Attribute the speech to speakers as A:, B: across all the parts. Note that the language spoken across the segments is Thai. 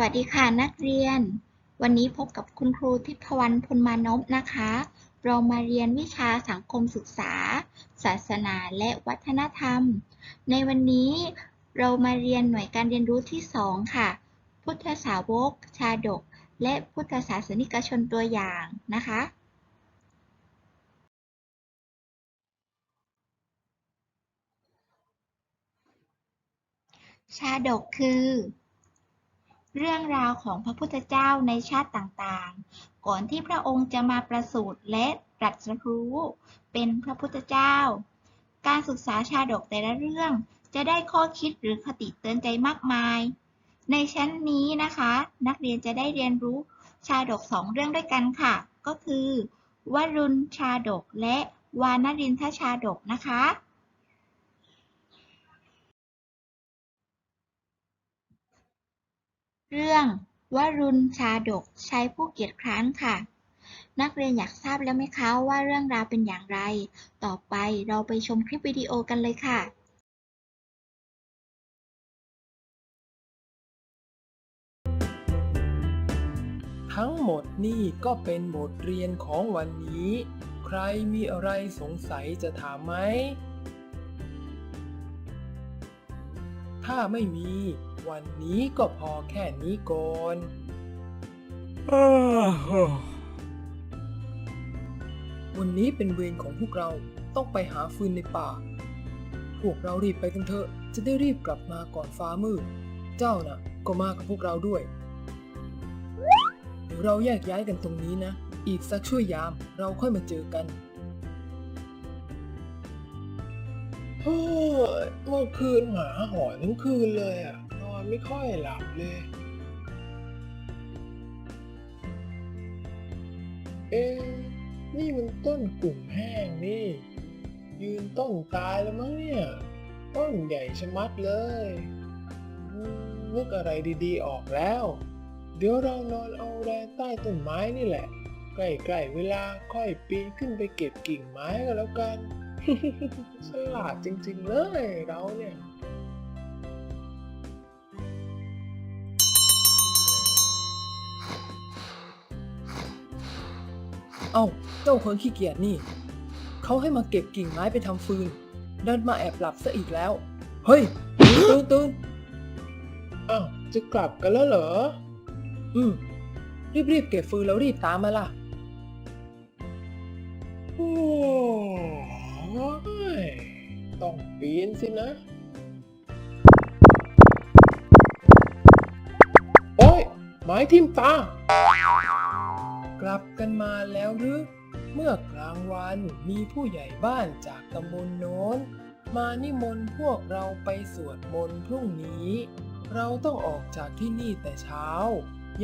A: วัสดีค่ะนักเรียน วันนี้พบกับคุณครูทิพวรรณพลมานพนะคะ เรามาเรียนวิชาสังคมศึกษา ศาสนาและวัฒนธรรม ในวันนี้เรามาเรียนหน่วยการเรียนรู้ที่ 2 ค่ะ พุทธสาวก ชาดก และพุทธศาสนิกชนตัวอย่างนะคะ ชาดกคือ เรื่องราวของพระพุทธเจ้าในชาติต่างๆ ก่อนที่พระองค์จะมาประสูติและตรัสรู้เป็นพระพุทธเจ้า การศึกษาชาดกแต่ละเรื่องจะได้ข้อคิดหรือคติเตือนใจมากมาย ในชั้นนี้นะคะ นักเรียนจะได้เรียนรู้ชาดกสองเรื่องด้วยกันค่ะ ก็คือวรุณชาดกและวานรินทชาดกนะคะ เรื่องวรุณชาดกใช้ผู้เกียจคร้านค่ะ นักเรียนอยากทราบแล้วไหมคะว่าเรื่องราวเป็นอย่างไร ต่อไปเราไปชมคลิปวิดีโอกันเลยค่ะ
B: ทั้งหมดนี่ก็เป็นบทเรียนของวันนี้ ใครมีอะไรสงสัยจะถามไหม ถ้าไม่มี วันนี้ก็พอแค่นี้ก่อนวันนี้เป็นเวรของพวกเราต้องไปหาฟืนในป่า พวกเรารีบไปกันเถอะจะได้รีบกลับมาก่อนฟ้ามืด เจ้าน่ะ ก็มากับพวกเราด้วย เดี๋ยวเราแยกย้ายกันตรงนี้นะ อีกสักช่วยยามเราค่อยมาเจอกันเฮ้ยเมื่อคืนหมาหอนทั้งคืนเลยอะน อนไม่ค่อยหลับเลย เอ๊ะนี่มันต้นกลุ่มแห้งนี่ ยืนต้นตายแล้วมั้งเนี่ย ต้นใหญ่ชะมัดเลยนึกอะไรดีๆออกแล้ว เดี๋ยวเรานอนเอาแรงใต้ต้นไม้นี่แหละ ใกล้ๆเวลาค่อยปีนขึ้นไปเก็บกิ่งไม้ก็แล้วกัน ฉลาดจริงๆเลยเราเนี่ย เอ้าเจ้าคนขี้เกียจนี่เขาให้มาเก็บกิ่งไม้ไปทำฟืนเดินมาแอบหลับซะอีกแล้ว เฮ้ยตื่นตื่นอ้าวจะกลับกันแล้วเหรอ อืมรีบๆเก็บฟืนแล้วรีบตามมาล่ะโอ้ยต้องปีนสินะโอ้ยไม้ทิ่มตา กลับกันมาแล้วหรือ เมื่อกลางวันมีผู้ใหญ่บ้านจากตำบลโน้น มานิมนต์พวกเราไปสวดมนต์พรุ่งนี้ เราต้องออกจากที่นี่แต่เช้า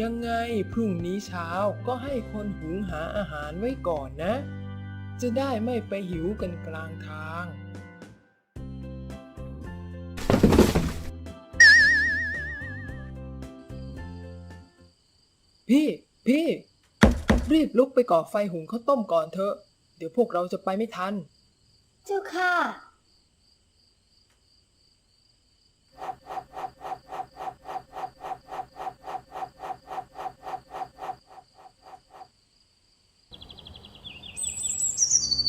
B: ยังไงพรุ่งนี้เช้าก็ให้คนหุงหาอาหารไว้ก่อนนะ จะได้ไม่ไปหิวกันกลางทางพี่ พี่ รีบลุกไปก่อไฟหุงข้าวต้มก่อนเถอะ เดี๋ยวพวกเราจะไปไม่ทัน
C: เจ้าค่ะ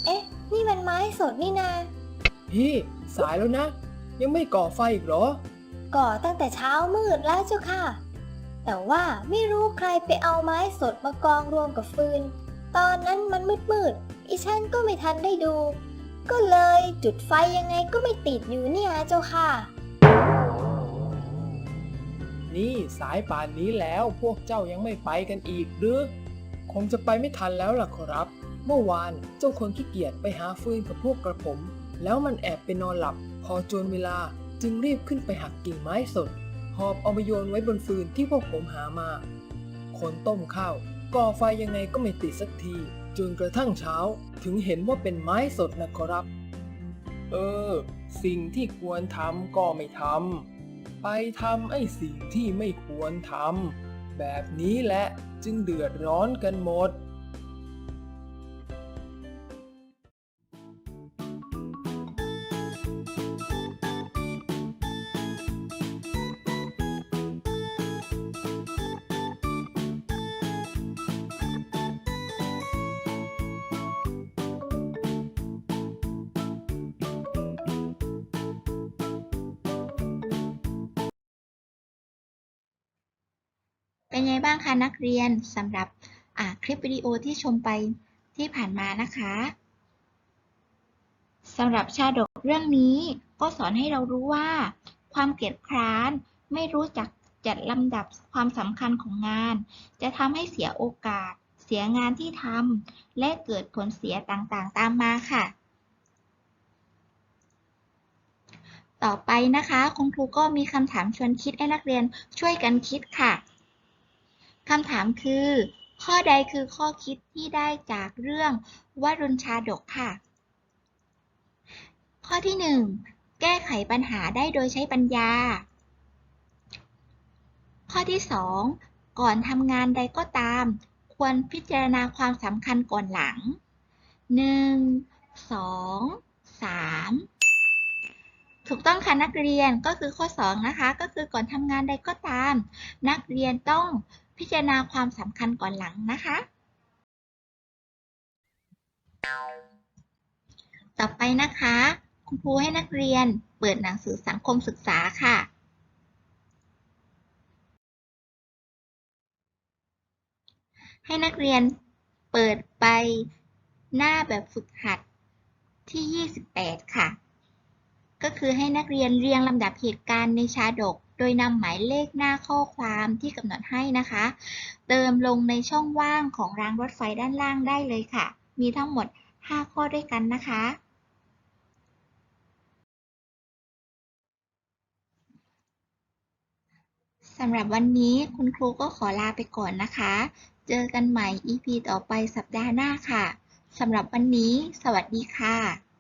C: เอ๊ะ นี่มันไม้สดนี่นา
B: พี่สายแล้วนะ ยังไม่ก่อไฟอีกเหรอ
C: ก่อตั้งแต่เช้ามืดแล้วเจ้าค่ะ แต่ว่าไม่รู้ใครไปเอาไม้สดมากองรวมกับฟืน ตอนนั้นมันมืดมืดๆอีฉันก็ไม่ทันได้ดู ก็เลยจุดไฟยังไงก็ไม่ติดอยู่เนี่ยเจ้าค่ะ
B: นี่สายป่านนี้แล้วพวกเจ้ายังไม่ไปกันอีกหรือ คงจะไปไม่ทันแล้วล่ะขอรับ เมื่อวานเจ้าคนขี้เกียจไปหาฟืนกับพวกกระผม แล้วมันแอบไปนอนหลับ พอจวนเวลาจึงรีบขึ้นไปหักกิ่งไม้สด หอบเอามาโยนไว้บนฟืนที่พวกผมหามา คนต้มข้าวก่อไฟยังไงก็ไม่ติดสักที จนกระทั่งเช้าถึงเห็นว่าเป็นไม้สดนะขอรับ เออ สิ่งที่ควรทำก็ไม่ทำไปทำไอ้สิ่งที่ไม่ควรทำแบบนี้แหละจึงเดือดร้อนกันหมด
A: เป็นไงบ้างคะนักเรียนสำหรับคลิปวิดีโอที่ชมไปที่ผ่านมานะคะสำหรับชาดกเรื่องนี้ก็สอนให้เรารู้ว่า ความเกียดคร้านไม่รู้จักจัดลำดับความสำคัญของงาน จะทำให้เสียโอกาส เสียงานที่ทำและเกิดผลเสียต่างๆ ตามมาค่ะ ต่อไปนะคะ คุณครูก็มีคำถามชวนคิดให้นักเรียนช่วยกันคิดค่ะ คำถามคือ ข้อใดคือข้อคิดที่ได้จากเรื่องวรุณชาดกค่ะ ข้อที่ 1 แก้ไขปัญหาได้โดยใช้ปัญญา ข้อที่ 2 ก่อนทำงานใดก็ตาม ควรพิจารณาความสำคัญก่อนหลัง 1 2 3 ถูกต้องค่ะนักเรียนก็คือข้อ 2 นะคะ ก็คือก่อนทำงานใดก็ตาม นักเรียนต้อง พิจารณาความสำคัญก่อนหลังนะคะ ต่อไปนะคะ คุณครูให้นักเรียนเปิดหนังสือสังคมศึกษาค่ะให้นักเรียนเปิดไปหน้าแบบฝึกหัดที่ 28 ค่ะ ก็คือให้นักเรียนเรียงลำดับเหตุการณ์ในชาดก โดยนำหมายเลขหน้าข้อความที่กำหนดให้นะคะ เติมลงในช่องว่างของรางรถไฟด้านล่างได้เลยค่ะ มีทั้งหมด 5 ข้อด้วยกันนะคะสำหรับวันนี้คุณครูก็ขอลาไปก่อนนะคะ เจอกันใหม่ EP ต่อไปสัปดาห์หน้าค่ะ สำหรับวันนี้ สวัสดีค่ะ